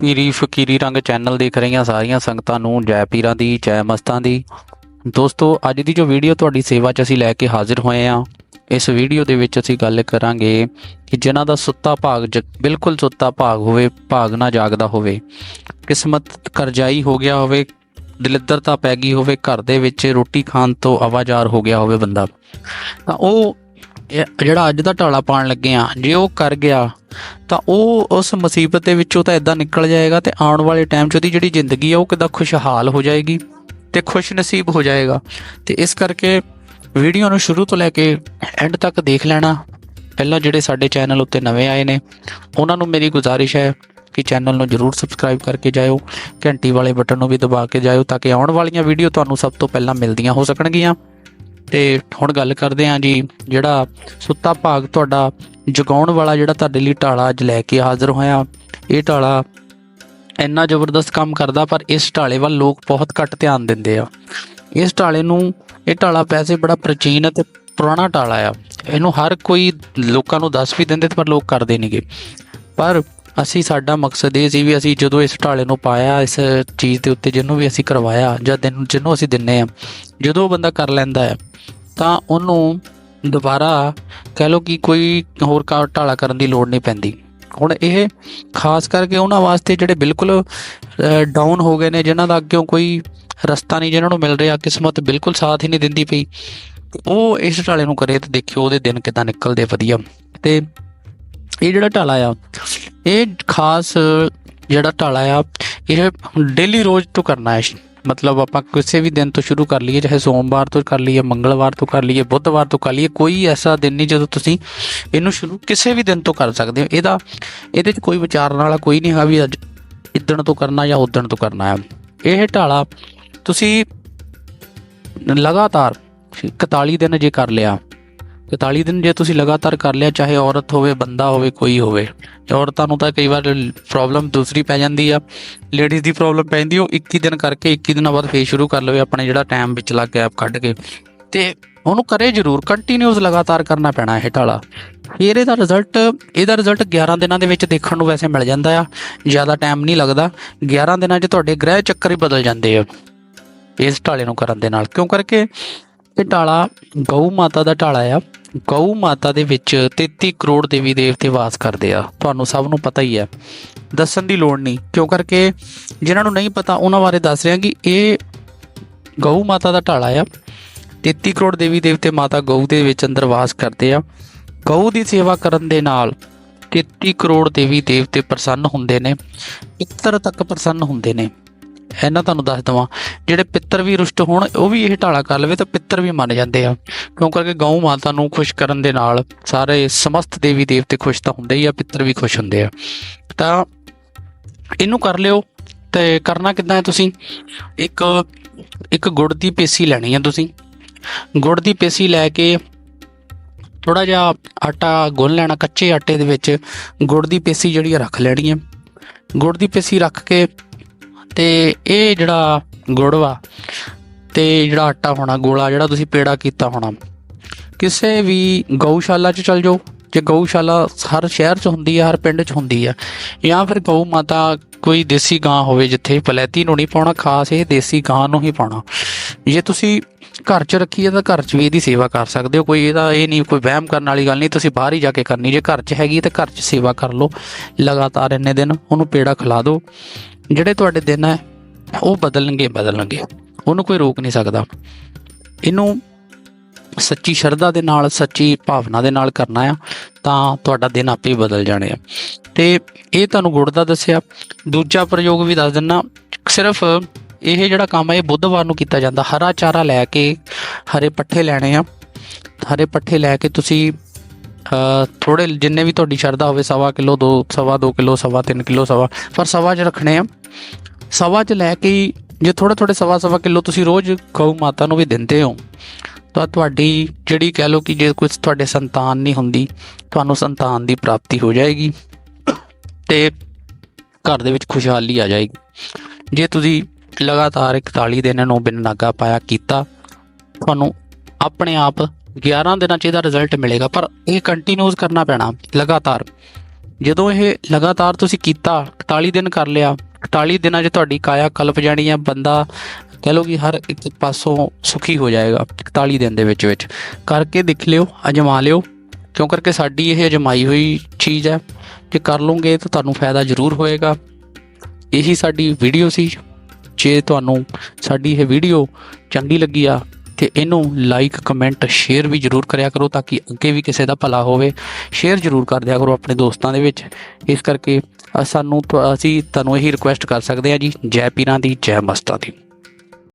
ਪੀਰੀ ਫਕੀਰੀ ਰੰਗ ਚੈਨਲ ਦੇਖ ਰਹੀਆਂ ਸਾਰੀਆਂ ਸੰਗਤਾਂ ਨੂੰ, ਜੈ ਪੀਰਾਂ ਦੀ, ਜੈ ਮਸਤਾਂ ਦੀ। ਦੋਸਤੋ, ਅੱਜ ਦੀ ਜੋ ਵੀਡੀਓ ਤੁਹਾਡੀ ਸੇਵਾ 'ਚ ਅਸੀਂ ਲੈ ਕੇ ਹਾਜ਼ਰ ਹੋਏ ਹਾਂ, ਇਸ ਵੀਡੀਓ ਦੇ ਵਿੱਚ ਅਸੀਂ ਗੱਲ ਕਰਾਂਗੇ ਕਿ ਜਿਨ੍ਹਾਂ ਦਾ ਸੁੱਤਾ ਭਾਗ ਜ- ਬਿਲਕੁਲ ਸੁੱਤਾ ਭਾਗ ਹੋਵੇ, ਭਾਗ ਨਾ ਜਾਗਦਾ ਹੋਵੇ। ਕਿਸਮਤ ਕਰਜਾਈ ਹੋ ਗਿਆ ਹੋਵੇ ਦਲਿੱਦਰਤਾ ਪੈ ਗਈ ਹੋਵੇ, ਘਰ ਦੇ ਵਿੱਚ ਰੋਟੀ ਖਾਣ ਤੋਂ ਆਵਾਜ਼ਾਰ ਹੋ ਗਿਆ ਹੋਵੇ ਬੰਦਾ। ਤਾਂ ਉਹ ਜਿਹੜਾ ਅੱਜ ਦਾ ਢਾਲਾ ਪਾਣ ਲੱਗੇ ਆ, ਜੇ ਉਹ ਕਰ ਗਿਆ, ਤਾਂ ਉਹ ਉਸ ਮੁਸੀਬਤ ਦੇ ਵਿੱਚੋਂ ਤਾਂ ਇਦਾਂ ਨਿਕਲ ਜਾਏਗਾ ਤੇ ਆਉਣ ਵਾਲੇ ਟਾਈਮ 'ਚ ਉਹਦੀ ਜਿਹੜੀ ਜ਼ਿੰਦਗੀ ਆ, ਉਹ ਕਿਦਾਂ ਖੁਸ਼ਹਾਲ ਹੋ ਜਾਏਗੀ ਤੇ ਖੁਸ਼ ਨਸੀਬ ਹੋ ਜਾਏਗਾ। ਤੇ ਇਸ ਕਰਕੇ ਵੀਡੀਓ ਨੂੰ ਸ਼ੁਰੂ ਤੋਂ ਲੈ ਕੇ ਐਂਡ ਤੱਕ ਦੇਖ ਲੈਣਾ। ਪਹਿਲਾਂ ਜਿਹੜੇ ਸਾਡੇ ਚੈਨਲ ਉੱਤੇ ਨਵੇਂ ਆਏ ਨੇ, ਉਹਨਾਂ ਨੂੰ ਮੇਰੀ ਗੁਜ਼ਾਰਿਸ਼ ਹੈ ਕਿ ਚੈਨਲ ਨੂੰ ਜਰੂਰ ਸਬਸਕ੍ਰਾਈਬ ਕਰਕੇ ਜਾਇਓ, ਘੰਟੀ ਵਾਲੇ ਬਟਨ ਨੂੰ ਵੀ ਦਬਾ ਕੇ ਜਾਇਓ, ਤਾਂ ਕਿ ਆਉਣ ਵਾਲੀਆਂ ਵੀਡੀਓ ਤੁਹਾਨੂੰ ਸਭ ਤੋਂ ਪਹਿਲਾਂ ਮਿਲਦੀਆਂ ਹੋ ਸਕਣਗੀਆਂ। ਤੇ ਹੁਣ ਗੱਲ ਕਰਦੇ ਹਾਂ ਜੀ, ਜਿਹੜਾ ਸੁੱਤਾ ਭਾਗ ਤੁਹਾਡਾ ਜਗਾਉਣ ਵਾਲਾ ਜਿਹੜਾ ਤੁਹਾਡੇ ਲਈ ਢਾਲਾ ਅੱਜ ਲੈ ਕੇ ਹਾਜ਼ਰ ਹੋਇਆ। ਇਹ ਢਾਲਾ ਇੰਨਾ ਜ਼ਬਰਦਸਤ ਕੰਮ ਕਰਦਾ, ਪਰ ਇਸ ਢਾਲੇ ਵੱਲ ਲੋਕ ਬਹੁਤ ਘੱਟ ਧਿਆਨ ਦਿੰਦੇ ਆ। ਇਸ ਢਾਲੇ ਨੂੰ, ਇਹ ਢਾਲਾ ਪੈਸੇ ਬੜਾ ਪ੍ਰਾਚੀਨ ਅਤੇ ਪੁਰਾਣਾ ਢਾਲਾ ਆ। ਇਹਨੂੰ ਹਰ ਕੋਈ ਲੋਕਾਂ ਨੂੰ ਦੱਸ ਵੀ ਦਿੰਦੇ ਪਰ ਲੋਕ ਕਰਦੇ ਨਹੀਂਗੇ ਪਰ ਅਸੀਂ ਸਾਡਾ ਮਕਸਦ ਇਹ ਸੀ ਵੀ ਅਸੀਂ ਜਦੋਂ ਇਸ ਢਾਲੇ ਨੂੰ ਪਾਇਆ, ਇਸ ਚੀਜ਼ ਦੇ ਉੱਤੇ ਜਿਹਨੂੰ ਵੀ ਅਸੀਂ ਕਰਵਾਇਆ ਜਾਂ ਦਿਨ, ਜਿਹਨੂੰ ਅਸੀਂ ਦਿੰਨੇ ਆ, ਜਦੋਂ ਬੰਦਾ ਕਰ ਲੈਂਦਾ ਹੈ, ਤਾਂ ਉਹਨੂੰ ਦੁਬਾਰਾ ਕਹਿ ਲਓ ਕਿ ਕੋਈ ਹੋਰ ਕਾ, ਢਾਲਾ ਕਰਨ ਦੀ ਲੋੜ ਨਹੀਂ ਪੈਂਦੀ। ਹੁਣ ਇਹ ਖਾਸ ਕਰਕੇ ਉਹਨਾਂ ਵਾਸਤੇ ਜਿਹੜੇ ਬਿਲਕੁਲ ਡਾਊਨ ਹੋ ਗਏ ਨੇ ਜਿਨ੍ਹਾਂ ਦਾ ਅੱਗੇ ਕੋਈ ਰਸਤਾ ਨਹੀਂ ਜਿਨ੍ਹਾਂ ਨੂੰ ਮਿਲ ਰਿਹਾ, ਕਿਸਮਤ ਬਿਲਕੁਲ ਸਾਥ ਹੀ ਨਹੀਂ ਦਿੰਦੀ ਪਈ, ਉਹ ਇਸ ਢਾਲੇ ਨੂੰ ਕਰੇ ਤੇ ਦੇਖਿਓ ਉਹਦੇ ਦਿਨ ਕਿਦਾਂ ਨਿਕਲਦੇ ਵਧੀਆ। ਤੇ ਇਹ ਜਿਹੜਾ ਢਾਲਾ ਆ, ਇਹ ਖਾਸ ਜਿਹੜਾ ਢਾਲਾ ਆ, ਇਹ ਡੇਲੀ ਰੋਜ਼ ਤੋਂ ਕਰਨਾ ਹੈ। ਮਤਲਬ ਆਪਾਂ ਕਿਸੇ ਵੀ ਦਿਨ ਤੋਂ ਸ਼ੁਰੂ ਕਰ ਲਈਏ, ਚਾਹੇ ਸੋਮਵਾਰ ਤੋਂ ਕਰ ਲਈਏ, ਮੰਗਲਵਾਰ ਤੋਂ ਕਰ ਲਈਏ, ਬੁੱਧਵਾਰ ਤੋਂ ਕਰ ਲਈਏ, ਕੋਈ ਐਸਾ ਦਿਨ ਨਹੀਂ ਜਦੋਂ ਤੁਸੀਂ ਇਹਨੂੰ ਸ਼ੁਰੂ ਕਿਸੇ ਵੀ ਦਿਨ ਤੋਂ ਕਰ ਸਕਦੇ ਹੋ। ਇਹਦਾ, ਇਹਦੇ 'ਚ ਕੋਈ ਵਿਚਾਰਨ ਵਾਲਾ ਕੋਈ ਨਹੀਂ ਹੈਗਾ ਵੀ ਅੱਜ ਇਦਣ ਤੋਂ ਕਰਨਾ ਜਾਂ ਉਦਣ ਤੋਂ ਕਰਨਾ ਹੈ। ਇਹ ਢਾਲਾ ਤੁਸੀਂ ਲਗਾਤਾਰ 41 ਦਿਨ ਜੇ ਕਰ ਲਿਆ 41 ਦਿਨ ਜੇ ਤੁਸੀਂ ਲਗਾਤਾਰ ਕਰ ਲਿਆ, ਚਾਹੇ ਔਰਤ ਹੋਵੇ, ਬੰਦਾ ਹੋਵੇ, ਕੋਈ ਹੋਵੇ ਔਰਤਾਂ ਨੂੰ ਤਾਂ ਕਈ ਵਾਰ ਪ੍ਰੋਬਲਮ ਦੂਸਰੀ ਪੈ ਜਾਂਦੀ ਆ। ਲੇਡੀਜ਼ ਦੀ ਪ੍ਰੋਬਲਮ ਪੈਂਦੀ ਉਹ 21 ਦਿਨ ਕਰਕੇ 21 ਦਿਨਾਂ ਬਾਅਦ ਫੇਸ ਸ਼ੁਰੂ ਕਰ ਲਵੇ ਆਪਣੇ ਜਿਹੜਾ ਟਾਈਮ ਵਿਚਲਾ ਗੈਪ ਕੱਢ ਕੇ। ਤੇ ਉਹਨੂੰ ਕਰੇ ਜ਼ਰੂਰ ਕੰਟੀਨਿਊਸ ਲਗਾਤਾਰ ਕਰਨਾ ਪੈਣਾ ਇਹ ਢਾਲਾ ਫਿਰ ਇਹਦਾ ਰਿਜ਼ਲਟ ਇਹਦਾ ਰਿਜ਼ਲਟ 11 ਦਿਨਾਂ ਦੇ ਵਿੱਚ ਦੇਖਣ ਨੂੰ ਵੈਸੇ ਮਿਲ ਜਾਂਦਾ ਆ। ਜ਼ਿਆਦਾ ਟਾਈਮ ਨਹੀਂ ਲੱਗਦਾ। 11 ਦਿਨਾਂ 'ਚ ਤੁਹਾਡੇ ਗ੍ਰਹਿ ਚੱਕਰ ਹੀ ਬਦਲ ਜਾਂਦੇ ਆ। ਇਸ ਢਾਲੇ ਨੂੰ ਕਰਨ ਦੇ ਨਾਲ। ਕਿਉਂ ਕਰਕੇ? ਇਹ ਟਾਲਾ ਗਊ ਮਾਤਾ ਦਾ ਟਾਲਾ ਆ। ਗਊ ਮਾਤਾ ਦੇ ਵਿੱਚ 33 ਕਰੋੜ ਦੇਵੀ ਦੇਵਤੇ ਵਾਸ ਕਰਦੇ ਆ। ਤੁਹਾਨੂੰ ਸਭ ਨੂੰ ਪਤਾ ਹੀ ਹੈ ਦੱਸਣ ਦੀ ਲੋੜ ਨਹੀਂ। ਕਿਉਂ ਕਰਕੇ ਜਿਨ੍ਹਾਂ ਨੂੰ ਨਹੀਂ ਪਤਾ, ਉਹਨਾਂ ਬਾਰੇ ਦੱਸ ਰਿਹਾ ਕਿ ਇਹ ਗਊ ਮਾਤਾ ਦਾ ਢਾਲਾ ਆ। 33 ਕਰੋੜ ਦੇਵੀ ਦੇਵਤੇ ਮਾਤਾ ਗਊ ਦੇ ਵਿੱਚ ਅੰਦਰ ਵਾਸ ਕਰਦੇ ਆ। ਗਊ ਦੀ ਸੇਵਾ ਕਰਨ ਦੇ ਨਾਲ 33 ਕਰੋੜ ਦੇਵੀ ਦੇਵਤੇ ਪ੍ਰਸੰਨ ਹੁੰਦੇ ਨੇ। ਪਿੱਤਰ ਤੱਕ ਪ੍ਰਸੰਨ ਹੁੰਦੇ ਨੇ। ਇਹਨਾਂ ਤੁਹਾਨੂੰ ਦੱਸ ਦਵਾਂ, ਜਿਹੜੇ ਪਿੱਤਰ ਵੀ ਰੁਸ਼ਟ ਹੋਣ, ਉਹ ਵੀ ਇਹ ਢਾਲਾ ਕਰ ਲਵੇ ਤਾਂ ਪਿੱਤਰ ਵੀ ਮੰਨ ਜਾਂਦੇ ਆ। ਕਿਉਂ ਕਰਕੇ ਗਊ ਮਾਤਾ ਨੂੰ ਖੁਸ਼ ਕਰਨ ਦੇ ਨਾਲ ਸਾਰੇ ਸਮਸਤ ਦੇਵੀ ਦੇਵਤੇ ਖੁਸ਼ ਤਾਂ ਹੁੰਦੇ ਹੀ ਆ, ਪਿੱਤਰ ਵੀ ਖੁਸ਼ ਹੁੰਦੇ ਆ। ਤਾਂ ਇਹਨੂੰ ਕਰ ਲਿਓ ਤੇ ਕਰਨਾ ਕਿੱਦਾਂ ਹੈ ਤੁਸੀਂ? ਇੱਕ ਇੱਕ ਗੁੜ ਦੀ ਪੇਸੀ ਲੈਣੀ ਹੈ ਤੁਸੀਂ। ਗੁੜ ਦੀ ਪੇਸੀ ਲੈ ਕੇ ਥੋੜਾ ਜਿਹਾ ਆਟਾ ਗੁੰਨ ਲੈਣਾ, ਕੱਚੇ ਆਟੇ ਦੇ ਵਿੱਚ ਗੁੜ ਦੀ ਪੇਸੀ ਜਿਹੜੀ ਆ ਰੱਖ ਲੈਣੀ ਹੈ ਗੁੜ ਦੀ ਪੇਸੀ ਰੱਖ ਕੇ ਤੇ ਇਹ ਜਿਹੜਾ ਗੁੜ ਵਾ ਤੇ ਜਿਹੜਾ ਆਟਾ ਹੋਣਾ, ਗੋਲਾ ਜਿਹੜਾ ਤੁਸੀਂ ਪੇੜਾ ਕੀਤਾ ਹੋਣਾ, ਕਿਸੇ ਵੀ ਗਊਸ਼ਾਲਾ 'ਚ ਚਲ ਜਾਓ। ਜੇ ਗਊਸ਼ਾਲਾ ਹਰ ਸ਼ਹਿਰ 'ਚ ਹੁੰਦੀ ਆ, ਹਰ ਪਿੰਡ 'ਚ ਹੁੰਦੀ ਆ, ਜਾਂ ਫਿਰ ਗਊ ਮਾਤਾ ਕੋਈ ਦੇਸੀ ਗਾਂ ਹੋਵੇ ਜਿੱਥੇ ਪਲੈਤੀ ਨੂੰ ਨਹੀਂ ਪਾਉਣਾ, ਖਾਸ ਇਹ ਦੇਸੀ ਗਾਂ ਨੂੰ ਹੀ ਪਾਉਣਾ। ਜੇ ਤੁਸੀਂ ਘਰ 'ਚ ਰੱਖੀ ਹੈ ਤਾਂ ਘਰ 'ਚ ਵੀ ਇਹਦੀ ਸੇਵਾ ਕਰ ਸਕਦੇ ਹੋ। ਕੋਈ ਇਹਦਾ ਇਹ ਨਹੀਂ, ਕੋਈ ਵਹਿਮ ਕਰਨ ਵਾਲੀ ਗੱਲ ਨਹੀਂ, ਤੁਸੀਂ ਬਾਹਰ ਹੀ ਜਾ ਕੇ ਕਰਨੀ। ਜੇ ਘਰ 'ਚ ਹੈਗੀ ਤਾਂ ਘਰ 'ਚ ਸੇਵਾ ਕਰ ਲਓ। ਲਗਾਤਾਰ ਇੰਨੇ ਦਿਨ ਉਹਨੂੰ ਪੇੜਾ ਖਿਲਾ ਦਿਓ। ਜਿਹੜੇ ਤੁਹਾਡੇ ਦਿਨ ਹੈ, ਉਹ ਬਦਲਣਗੇ ਬਦਲਣਗੇ। ਉਹਨੂੰ ਕੋਈ ਰੋਕ ਨਹੀਂ ਸਕਦਾ। ਇਹਨੂੰ ਸੱਚੀ ਸ਼ਰਧਾ ਦੇ ਨਾਲ, ਸੱਚੀ ਭਾਵਨਾ ਦੇ ਨਾਲ ਕਰਨਾ ਆ, ਤਾਂ ਤੁਹਾਡਾ ਦਿਨ ਆਪੇ ਬਦਲ ਜਾਣੇ ਆ। ਤੇ ਇਹ ਤੁਹਾਨੂੰ ਗੁੜ ਦਾ ਦੱਸਿਆ। ਦੂਜਾ ਪ੍ਰਯੋਗ ਵੀ ਦੱਸ ਦਿੰਨਾ। ਸਿਰਫ ਇਹ ਜਿਹੜਾ ਕੰਮ ਹੈ ਇਹ ਬੁੱਧਵਾਰ ਨੂੰ ਕੀਤਾ ਜਾਂਦਾ। ਹਰਾ ਚਾਰਾ ਲੈ ਕੇ ਹਰੇ ਪੱਠੇ ਲੈਣੇ ਆ। ਹਰੇ ਪੱਠੇ ਲੈ ਕੇ ਤੁਸੀਂ ਥੋੜੇ ਜਿੰਨੇ ਵੀ ਤੁਹਾਡੀ ਸ਼ਰਧਾ ਹੋਵੇ, ਸਵਾ ਕਿਲੋ, ਦੋ, ਸਵਾ ਦੋ ਕਿਲੋ, ਸਵਾ ਤਿੰਨ ਕਿਲੋ, ਸਵਾ, ਪਰ ਸਵਾ 'ਚ ਰੱਖਣੇ ਆ। ਸਵਾ 'ਚ ਲੈ ਕੇ ਜੇ ਥੋੜੇ ਥੋੜੇ ਸਵਾ ਸਵਾ ਕਿਲੋ ਤੁਸੀਂ ਰੋਜ਼ ਗਊ ਮਾਤਾ ਨੂੰ ਵੀ ਦਿੰਦੇ ਹੋ। ਤਾਂ ਤੁਹਾਡੀ ਜਿਹੜੀ ਕਹਿ ਲਓ ਕਿ ਜੇ ਕੋਈ ਤੁਹਾਡੇ ਸੰਤਾਨ ਨਹੀਂ ਹੁੰਦੀ, ਤੁਹਾਨੂੰ ਸੰਤਾਨ ਦੀ ਪ੍ਰਾਪਤੀ ਹੋ ਜਾਏਗੀ ਤੇ ਘਰ ਦੇ ਵਿੱਚ ਖੁਸ਼ਹਾਲੀ ਆ ਜਾਏਗੀ। ਜੇ ਤੁਸੀਂ ਲਗਾਤਾਰ 41 ਦਿਨ ਨੂੰ ਬਿਨ ਨਾਗਾ ਪਾਇਆ ਕੀਤਾ, ਤੁਹਾਨੂੰ ਆਪਣੇ ਆਪ 11 ਦਿਨਾਂ 'ਚ ਇਹਦਾ ਰਿਜ਼ਲਟ ਮਿਲੇਗਾ, ਪਰ ਇਹ ਕੰਟੀਨਿਊਸ ਕਰਨਾ ਪੈਣਾ ਲਗਾਤਾਰ। ਜਦੋਂ ਇਹ ਲਗਾਤਾਰ ਤੁਸੀਂ ਕੀਤਾ 41 ਦਿਨ ਕਰ ਲਿਆ 41 ਦਿਨਾਂ 'ਚ ਤੁਹਾਡੀ ਕਾਇਆ ਕਲਪ ਜਾਣੀ ਆ, ਬੰਦਾ ਕਹ ਲਓ ਕਿ ਹਰ ਇੱਕ ਪਾਸੋਂ ਸੁਖੀ ਹੋ ਜਾਏਗਾ 41 ਦਿਨ ਦੇ ਵਿੱਚ ਵਿੱਚ। ਕਰਕੇ ਦੇਖ ਲਿਓ, ਅਜਮਾ ਲਿਓ, ਕਿਉਂ ਕਰਕੇ ਸਾਡੀ ਇਹ ਅਜਮਾਈ ਹੋਈ ਚੀਜ਼ ਹੈ। ਜੇ ਕਰ ਲਓਗੇ ਤਾਂ ਤੁਹਾਨੂੰ ਫਾਇਦਾ ਜ਼ਰੂਰ ਹੋਏਗਾ। ਇਹੀ ਸਾਡੀ ਵੀਡੀਓ ਸੀ। ਜੇ ਤੁਹਾਨੂੰ ਸਾਡੀ ਇਹ ਵੀਡੀਓ ਚੰਗੀ ਲੱਗੀ ਆ ਤੇ ਇਹਨੂੰ ਲਾਈਕ ਕਮੈਂਟ ਸ਼ੇਅਰ ਵੀ ਜਰੂਰ ਕਰਿਆ ਕਰੋ ਤਾਂ ਕਿ ਅੱਗੇ ਵੀ ਕਿਸੇ ਦਾ ਭਲਾ ਹੋਵੇ। ਸ਼ੇਅਰ ਜਰੂਰ ਕਰ ਦਿਆ ਕਰੋ ਆਪਣੇ ਦੋਸਤਾਂ ਦੇ ਵਿੱਚ। ਇਸ ਕਰਕੇ ਸਾਨੂੰ ਅਸੀਂ ਤੁਹਾਨੂੰ ਇਹੀ ਰਿਕੁਐਸਟ ਕਰ ਸਕਦੇ ਹਾਂ ਜੀ। ਜੈ ਪੀਰਾਂ ਦੀ, ਜੈ ਮਸਤਾਂ ਦੀ।